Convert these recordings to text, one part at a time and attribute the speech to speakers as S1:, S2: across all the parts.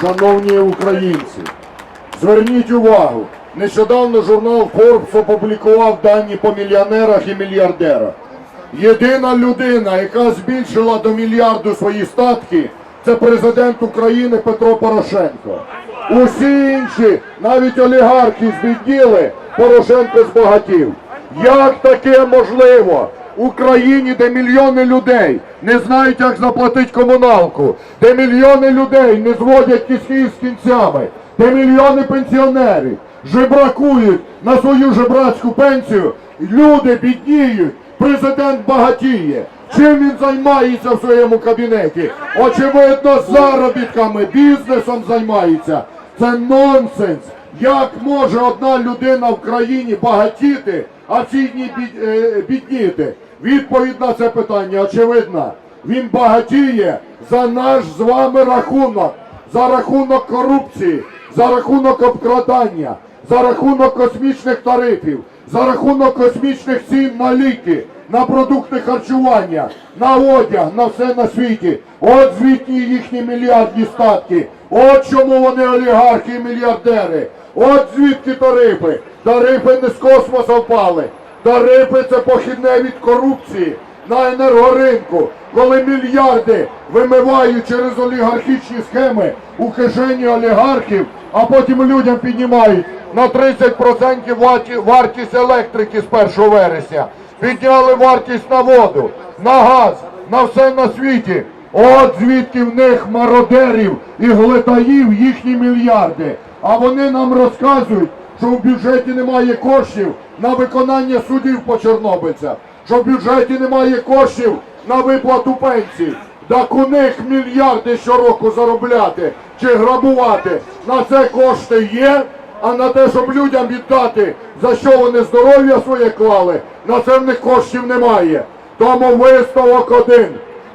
S1: Шановні українці, зверніть увагу, нещодавно журнал Forbes опублікував дані по мільйонерах і мільярдерах. Єдина людина, яка збільшила до мільярду свої статки, це президент України Петро Порошенко. Усі інші, навіть олігархи збідніли, Порошенко збагатів. Як таке можливо? Україні, де мільйони людей не знають, як заплатити комуналку, де мільйони людей не зводять кишки з кінцями, де мільйони пенсіонерів жебракують на свою жебрацьку пенсію, люди бідніють, президент багатіє. Чим він займається в своєму кабінеті? Очевидно, заробітками, бізнесом займається. Це нонсенс. Як може одна людина в країні багатіти, а всі дні е, бідніти? Відповідь на це питання очевидна. Він багатіє за наш з вами рахунок, за рахунок корупції, за рахунок обкрадання, за рахунок космічних тарифів, за рахунок космічних цін на ліки, на продукти харчування, на одяг, на все на світі. От звідки їхні мільярдні статки. От чому вони олігархи і мільярдери. От звідки тарифи. Тарифи не з космоса впали. Тарифи це похідне від корупції на енергоринку, коли мільярди вимивають через олігархічні схеми у кишені олігархів, а потім людям піднімають на 30% вартість електрики з 1 вересня. Підняли вартість на воду, на газ, на все на світі. От звідки в них мародерів і глитаїв їхні мільярди. А вони нам розказують, що в бюджеті немає коштів на виконання судів по чорнобильцях, що в бюджеті немає коштів на виплату пенсій. Так у них мільярди щороку заробляти чи грабувати. На це кошти є, а на те, щоб людям віддати, за що вони здоров'я своє клали, на це в них коштів немає. Тому висновок один.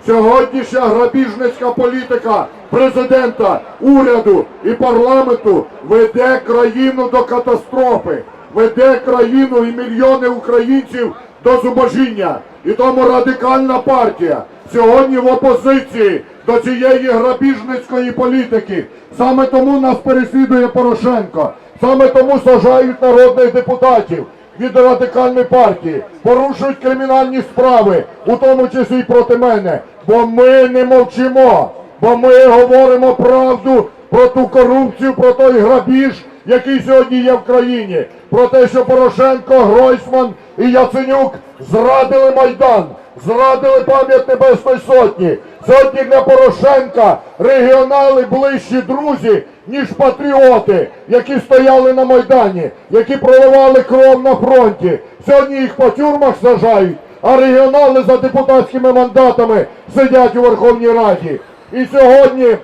S1: Сьогоднішня грабіжницька політика президента, уряду і парламенту веде країну до катастрофи, веде країну і мільйони українців до зубожіння. І тому радикальна партія сьогодні в опозиції до цієї грабіжницької політики. Саме тому нас переслідує Порошенко, саме тому сажають народних депутатів від радикальної партії, порушують кримінальні справи, у тому числі й проти мене. Бо ми не мовчимо, бо ми говоримо правду про ту корупцію, про той грабіж, який сьогодні є в країні, про те, що Порошенко, Гройсман і Яценюк зрадили Майдан, зрадили пам'ять Небесної Сотні. Сьогодні для Порошенка регіонали ближчі друзі, ніж патріоти, які стояли на Майдані, які проливали кров на фронті. Сьогодні їх по тюрмах сажають, а регіонали за депутатськими мандатами сидять у Верховній Раді. І сьогодні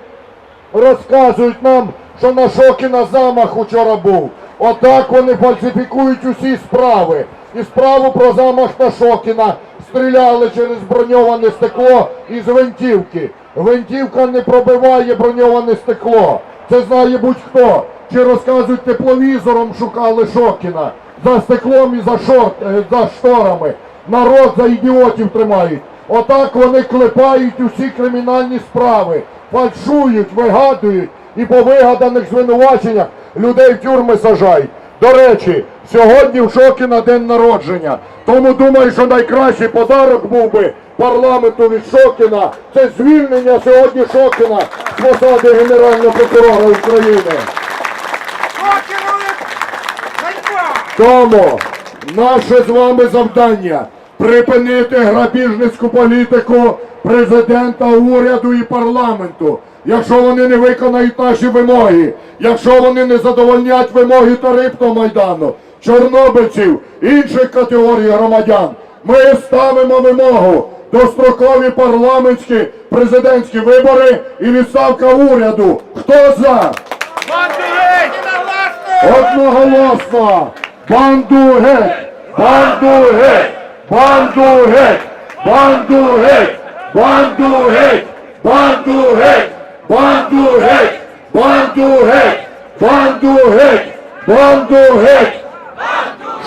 S1: розказують нам, що на Шокіна замах учора був. Отак вони фальсифікують усі справи. І справу про замах на Шокіна стріляли через броньоване стекло із гвинтівки. Гвинтівка не пробиває броньоване стекло. Це знає будь-хто. Чи розказують тепловізором шукали Шокіна за стеклом і за, шорт, е, за шторами. Народ за ідіотів тримають. Отак вони клепають усі кримінальні справи, фальшують, вигадують і по вигаданих звинуваченнях людей в тюрми сажають. До речі, сьогодні в шокі на день народження. Тому думаю, що найкращий подарок був би парламенту від Шокіна. Це звільнення сьогодні Шокіна з посади Генерального прокурора України. Тому наше з вами завдання припинити грабіжницьку політику президента, уряду і парламенту. Якщо вони не виконають наші вимоги, якщо вони не задовольнять вимоги тарифного майдану, чорнобильців, інших категорій громадян, ми ставимо вимогу дострокові парламентські президентські вибори і відставка уряду. Хто за? Одноголосно! Банду геть! Банду геть! Банду геть! Банду геть! Банду геть! Банду геть! Банду геть! Банду геть! Банду геть! Банду геть!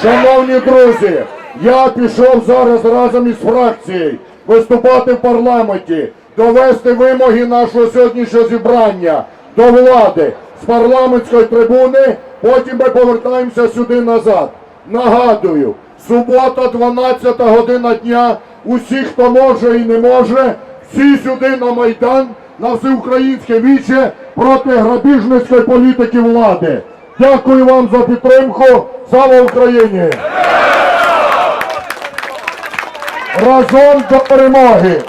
S1: Шановні друзі, я пішов зараз разом із фракцією виступати в парламенті, довести вимоги нашого сьогоднішнього зібрання до влади з парламентської трибуни, потім ми повертаємося сюди назад. Нагадую, субота, 12 година дня. Усі, хто може і не може, всі сюди на Майдан, на всеукраїнське віче проти грабіжницької політики влади. Дякую вам за підтримку. Слава Україні! Разом до перемоги!